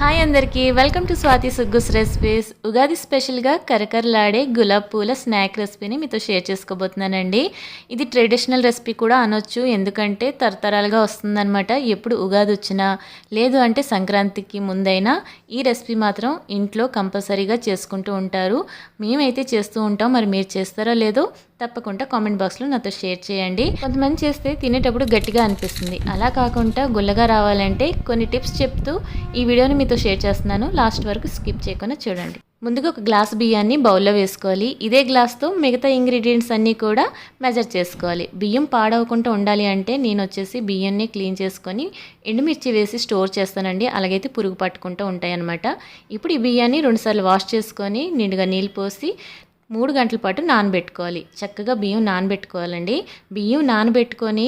Hi అందరికీ welcome to Swathi Suggus recipes. Ugadi స్పెషల్గా కరకరలాడే గులాబ్ పూల స్నాక్ రెసిపీని మీతో షేర్ చేసుకోబోతున్నానండి. ఇది ట్రెడిషనల్ రెసిపీ కూడా అనొచ్చు ఎందుకంటే తరతరాలుగా వస్తుందన్నమాట ఎప్పుడు ఉగాది వచ్చినా. లేదు అంటే సంక్రాంతికి ముందైనా ఈ రెసిపీ మాత్రం ఇంట్లో కంపల్సరీగా చేసుకుంటూ ఉంటారు. మేమైతే చేస్తూ ఉంటాం మరి మీరు చేస్తారో లేదో తప్పకుండా కామెంట్ బాక్స్లో నాతో షేర్ చేయండి. కొంతమంది చేస్తే తినేటప్పుడు గట్టిగా అనిపిస్తుంది. అలా కాకుండా గుల్లగా రావాలంటే కొన్ని టిప్స్ చెప్తూ ఈ వీడియోని మీతో షేర్ చేస్తున్నాను. లాస్ట్ వరకు స్కిప్ చేయకుండా చూడండి. ముందుగా ఒక గ్లాస్ బియ్యాన్ని బౌల్లో వేసుకోవాలి. ఇదే గ్లాస్తో మిగతా ఇంగ్రీడియంట్స్ అన్నీ కూడా మెజర్ చేసుకోవాలి. బియ్యం పాడవకుండా ఉండాలి అంటే నేను వచ్చేసి బియ్యాన్ని క్లీన్ చేసుకొని ఎండుమిర్చి వేసి స్టోర్ చేస్తానండి. అలాగైతే పురుగు పట్టుకుంటూ ఉంటాయన్నమాట. ఇప్పుడు ఈ బియ్యాన్ని రెండుసార్లు వాష్ చేసుకొని నిండుగా నీళ్ళు పోసి మూడు గంటల పాటు నానబెట్టుకోవాలి. చక్కగా బియ్యం నానబెట్టుకోవాలండి. బియ్యం నానబెట్టుకొని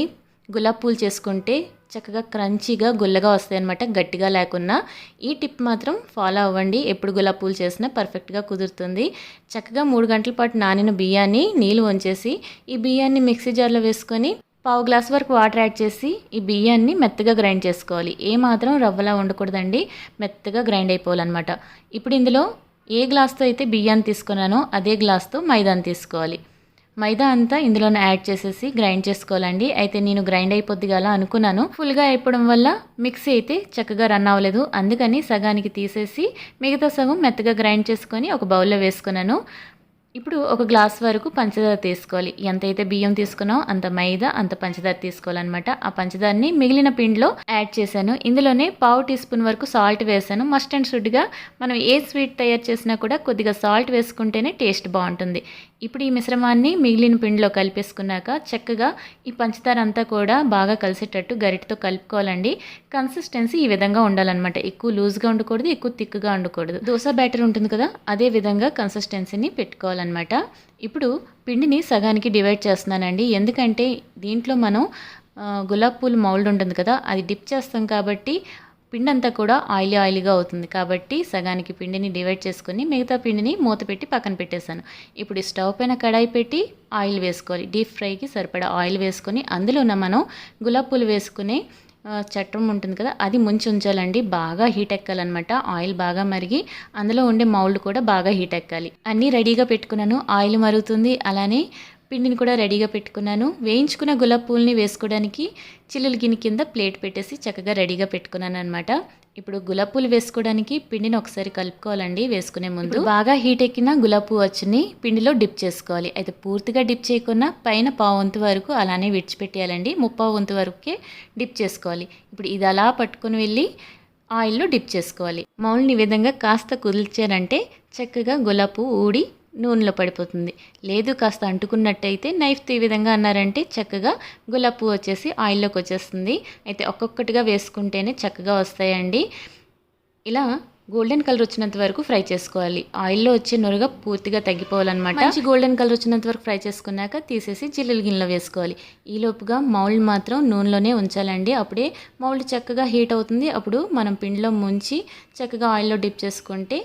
గులాబ్ పూలు చేసుకుంటే చక్కగా క్రంచీగా గుల్లగా వస్తాయి అనమాట గట్టిగా లేకున్నా ఈ టిప్ మాత్రం ఫాలో అవ్వండి. ఎప్పుడు గులాబ్ పూలు చేసినా పర్ఫెక్ట్గా కుదురుతుంది. చక్కగా మూడు గంటల పాటు నానిన బియ్యాన్ని నీళ్ళు వంచేసి ఈ బియ్యాన్ని మిక్సీ జార్లో వేసుకొని పావు గ్లాస్ వరకు వాటర్ యాడ్ చేసి ఈ బియ్యాన్ని మెత్తగా గ్రైండ్ చేసుకోవాలి. ఏ మాత్రం రవ్వలా ఉండకూడదండి. మెత్తగా గ్రైండ్ అయిపోవాలన్నమాట. ఇప్పుడు ఇందులో ఏ గ్లాస్తో అయితే బియ్యాన్ని తీసుకున్నానో అదే గ్లాస్తో మైదాని తీసుకోవాలి. మైదా అంతా ఇందులోనే యాడ్ చేసేసి గ్రైండ్ చేసుకోవాలండి. అయితే నేను గ్రైండ్ అయిపోద్ది కదా అనుకున్నాను. ఫుల్గా అయిపోవడం వల్ల మిక్సీ అయితే చక్కగా రన్ అవ్వలేదు. అందుకని సగానికి తీసేసి మిగతా సగం మెత్తగా గ్రైండ్ చేసుకొని ఒక బౌల్లో వేసుకున్నాను. ఇప్పుడు ఒక గ్లాస్ వరకు పంచదార తీసుకోవాలి. ఎంతైతే బియ్యం తీసుకున్నామో అంత మైదా అంత పంచదార తీసుకోవాలన్నమాట. ఆ పంచదారని మిగిలిన పిండిలో యాడ్ చేశాను. ఇందులోనే పావు టీ స్పూన్ వరకు సాల్ట్ వేసాను. మస్ట్ అండ్ షుడ్గా మనం ఏ స్వీట్ తయారు చేసినా కూడా కొద్దిగా సాల్ట్ వేసుకుంటేనే టేస్ట్ బాగుంటుంది. ఇప్పుడు ఈ మిశ్రమాన్ని మిగిలిన పిండిలో కలిపేసుకున్నాక చక్కగా ఈ పంచదార అంతా కూడా బాగా కలిసేటట్టు గరిటతో కలుపుకోవాలండి. కన్సిస్టెన్సీ ఈ విధంగా ఉండాలన్నమాట. ఎక్కువ లూజ్గా ఉండకూడదు ఎక్కువ థిక్గా ఉండకూడదు. దోశ బ్యాటర్ ఉంటుంది కదా అదే విధంగా కన్సిస్టెన్సీని పెట్టుకోవాలి పెట్టుకోవాలన్నమాట ఇప్పుడు పిండిని సగానికి డివైడ్ చేస్తున్నానండి. ఎందుకంటే దీంట్లో మనం గులాబ్ పూలు మౌల్డ్ ఉంటుంది కదా అది డిప్ చేస్తాం కాబట్టి పిండి అంతా కూడా ఆయిలీ ఆయిలీగా అవుతుంది. కాబట్టి సగానికి పిండిని డివైడ్ చేసుకుని మిగతా పిండిని మూత పెట్టి పక్కన పెట్టేశాను. ఇప్పుడు స్టవ్ పైన కడాయి పెట్టి ఆయిల్ వేసుకోవాలి. డీప్ ఫ్రైకి సరిపడా ఆయిల్ వేసుకొని అందులోన మనం గులాబ్ పూలు వేసుకునే చట్టం ఉంటుంది కదా అది ముంచి ఉంచాలండి. బాగా హీట్ ఎక్కాలన్నమాట. ఆయిల్ బాగా మరిగి అందులో ఉండే మౌల్డ్ కూడా బాగా హీట్ ఎక్కాలి. అన్నీ రెడీగా పెట్టుకున్నాను. ఆయిల్ మరుగుతుంది. అలానే పిండిని కూడా రెడీగా పెట్టుకున్నాను. వేయించుకున్న గులాబ్ పూలని వేసుకోవడానికి చిల్లుల గిన్నె కింద ప్లేట్ పెట్టేసి చక్కగా రెడీగా పెట్టుకున్నాను అనమాట ఇప్పుడు గులాబ్ పూలు వేసుకోవడానికి పిండిని ఒకసారి కలుపుకోవాలండి వేసుకునే ముందు. బాగా హీట్ ఎక్కిన గులాబ్ పువ్వు వచ్చిని పిండిలో డిప్ చేసుకోవాలి. అయితే పూర్తిగా డిప్ చేయకుండా పైన పావు వరకు అలానే విడిచిపెట్టేయాలండి. ముప్పావు వంతు వరకే డిప్ చేసుకోవాలి. ఇప్పుడు ఇది అలా పట్టుకొని వెళ్ళి ఆయిల్లో డిప్ చేసుకోవాలి. మౌల్ని ఈ విధంగా కాస్త కుదిల్చారంటే చక్కగా గులాబ్ పువ్వు ఊడి నూనెలో పడిపోతుంది. లేదు కాస్త అంటుకున్నట్టయితే నైఫ్తో ఈ విధంగా అన్నారంటే చక్కగా గులాబ్ పువ్వు వచ్చేసి ఆయిల్లోకి వచ్చేస్తుంది. అయితే ఒక్కొక్కటిగా వేసుకుంటేనే చక్కగా వస్తాయండి. ఇలా గోల్డెన్ కలర్ వచ్చినంత వరకు ఫ్రై చేసుకోవాలి. ఆయిల్లో వచ్చే నొరగ పూర్తిగా తగ్గిపోవాలన్నమాట. మంచి గోల్డెన్ కలర్ వచ్చినంత వరకు ఫ్రై చేసుకున్నాక తీసేసి జిల్లెల గిన్నెలో వేసుకోవాలి. ఈ లోపుగా మౌల్డ్ మాత్రం నూనెలోనే ఉంచాలండి. అప్పుడే మౌల్డ్ చక్కగా హీట్ అవుతుంది. అప్పుడు మనం పిండిలో ముంచి చక్కగా ఆయిల్లో డిప్ చేసుకుంటే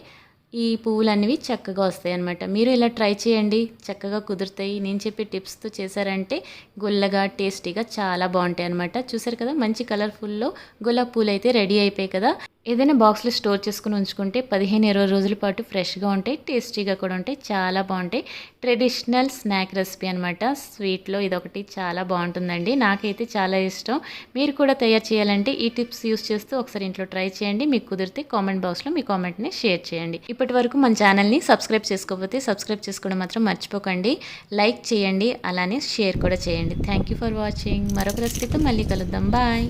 ఈ పువ్వులు అనేవి చక్కగా వస్తాయి అనమాట మీరు ఇలా ట్రై చేయండి. చక్కగా కుదురుతాయి. నేను చెప్పే టిప్స్తో చేశారంటే గుల్లగా టేస్టీగా చాలా బాగుంటాయి అనమాట చూసారు కదా మంచి కలర్ఫుల్లో గులాబ్ పూలు అయితే రెడీ అయిపోయాయి కదా. ఏదైనా బాక్స్లో స్టోర్ చేసుకుని ఉంచుకుంటే పదిహేను ఇరవై రోజుల పాటు ఫ్రెష్గా ఉంటాయి టేస్టీగా కూడా ఉంటాయి చాలా బాగుంటాయి. ట్రెడిషనల్ స్నాక్ రెసిపీ అనమాట స్వీట్లో ఇదొకటి చాలా బాగుంటుందండి. నాకైతే చాలా ఇష్టం. మీరు కూడా తయారు చేయాలంటే ఈ టిప్స్ యూస్ చేస్తూ ఒకసారి ఇంట్లో ట్రై చేయండి. మీకు కుదిరితే కామెంట్ బాక్స్లో మీ కామెంట్ని షేర్ చేయండి. ఇప్పటి వరకు మన ఛానల్ని సబ్స్క్రైబ్ చేసుకోకపోతే సబ్స్క్రైబ్ చేసుకోవడం మాత్రం మర్చిపోకండి. లైక్ చేయండి. అలానే షేర్ కూడా చేయండి. Thank you for watching. మరొక రెసిపీతో మళ్ళీ కలుద్దాం. బాయ్.